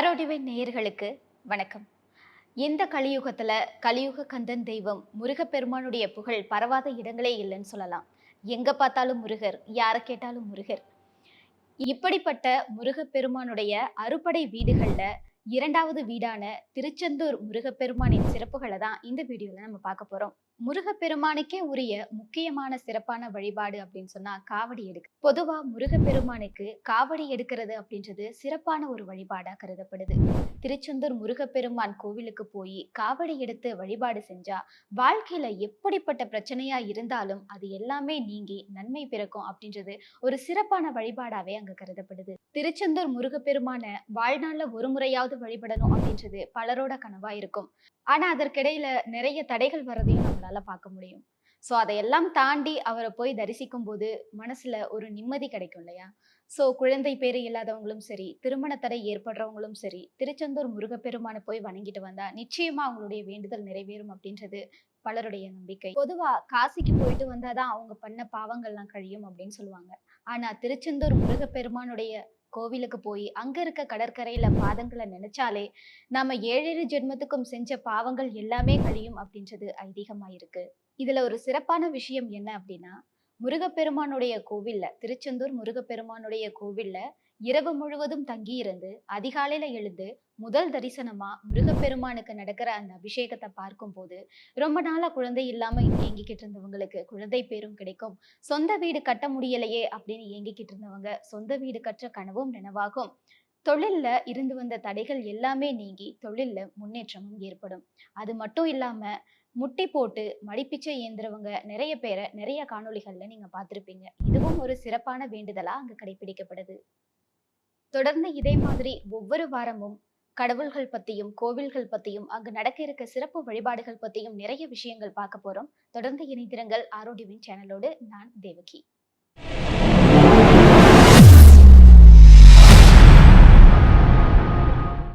ஆரோடிவின் நேயர்களுக்கு வணக்கம். இந்த கலியுகத்தில் கலியுக கந்தன் தெய்வம் முருகப்பெருமானுடைய புகழ் பரவாத இடங்களே இல்லைன்னு சொல்லலாம். எங்கே பார்த்தாலும் முருகர் யாரை கேட்டாலும் முருகர். இப்படிப்பட்ட முருகப்பெருமானுடைய அறுபடை வீடுகளில் இரண்டாவது வீடான திருச்செந்தூர் முருகப்பெருமானின் சிறப்புகளை தான் இந்த வீடியோல நம்ம பார்க்க போறோம். முருகப்பெருமானுக்கே உரிய முக்கியமான சிறப்பான வழிபாடு அப்படின்னு சொன்னா காவடி எடுக்க பொதுவா முருகப்பெருமானுக்கு காவடி எடுக்கிறது அப்படின்றது சிறப்பான ஒரு வழிபாடா கருதப்படுது. திருச்செந்தூர் முருகப்பெருமான் கோவிலுக்கு போய் காவடி எடுத்து வழிபாடு செஞ்சா வாழ்க்கையில எப்படிப்பட்ட பிரச்சனையா இருந்தாலும் அது எல்லாமே நீங்கி நன்மை பிறக்கும் அப்படின்றது ஒரு சிறப்பான வழிபாடாவே அங்க கருதப்படுது. திருச்செந்தூர் முருகப்பெருமான வாழ்நாள்ல ஒரு முறையாவது வழிபடணும் அப்படின்றது பலரோட கனவா இருக்கும். ஆனா அதற்கிடையில நிறைய தடைகள் வர்றதையும் நம்மளால பார்க்க முடியும். ஸோ அதையெல்லாம் தாண்டி அவரை போய் தரிசிக்கும் போது மனசுல ஒரு நிம்மதி கிடைக்கும் இல்லையா? ஸோ குழந்தை பேரு இல்லாதவங்களும் சரி திருமண தடை ஏற்படுறவங்களும் சரி திருச்செந்தூர் முருகப்பெருமானை போய் வணங்கிட்டு வந்தா நிச்சயமா அவங்களுடைய வேண்டுதல் நிறைவேறும் அப்படின்றது பலருடைய நம்பிக்கை. பொதுவா காசிக்கு போயிட்டு வந்தாதான் அவங்க பண்ண பாவங்கள்லாம் கழியும் அப்படின்னு சொல்லுவாங்க. ஆனா திருச்செந்தூர் முருகப்பெருமானுடைய கோவிலுக்கு போய் அங்க இருக்க கடற்கரையில பாதங்களை நினைச்சாலே நாம ஏழேழு ஜென்மத்துக்கும் செஞ்ச பாவங்கள் எல்லாமே கழியும் அப்படின்றது ஐதீகமா இருக்கு இதுல ஒரு சிறப்பான விஷயம் என்ன அப்படின்னா முருகப்பெருமானுடைய கோவில்ல திருச்செந்தூர் முருகப்பெருமானுடைய கோவில்ல இரவு முழுவதும் தங்கி இருந்து அதிகாலையில எழுந்து முதல் தரிசனமா முருகப்பெருமானுக்கு நடக்கிற அந்த அபிஷேகத்தை பார்க்கும்போது ரொம்ப நாளா குழந்தை இல்லாம ஏங்கிக்கிட்டு இருந்தவங்களுக்கு குழந்தை பேரும் கிடைக்கும். சொந்த வீடு கட்ட முடியலையே அப்படின்னு ஏங்கிக்கிட்டு இருந்தவங்க சொந்த வீடு கற்ற கனவும் நினைவாகும். தொழில்ல இருந்து வந்த தடைகள் எல்லாமே நீங்கி தொழில்ல முன்னேற்றமும் ஏற்படும். அது மட்டும் இல்லாம முட்டி போட்டு மடிப்பிச்சை ஏந்திரவங்க நிறைய பேரை நிறைய காணொளிகளில் நீங்கள் பார்த்துருப்பீங்க. இதுவும் ஒரு சிறப்பான வேண்டுதலாக அங்கே கடைபிடிக்கப்படுது தொடர்ந்து இதே மாதிரி ஒவ்வொரு வாரமும் கடவுள்கள் பற்றியும் கோவில்கள் பற்றியும் அங்கு நடக்க இருக்க சிறப்பு வழிபாடுகள் பற்றியும் நிறைய விஷயங்கள் பார்க்க போகிறோம் தொடர்ந்து இணைந்திருங்கள். ஆரோடிவின் சேனலோடு நான் தேவகி.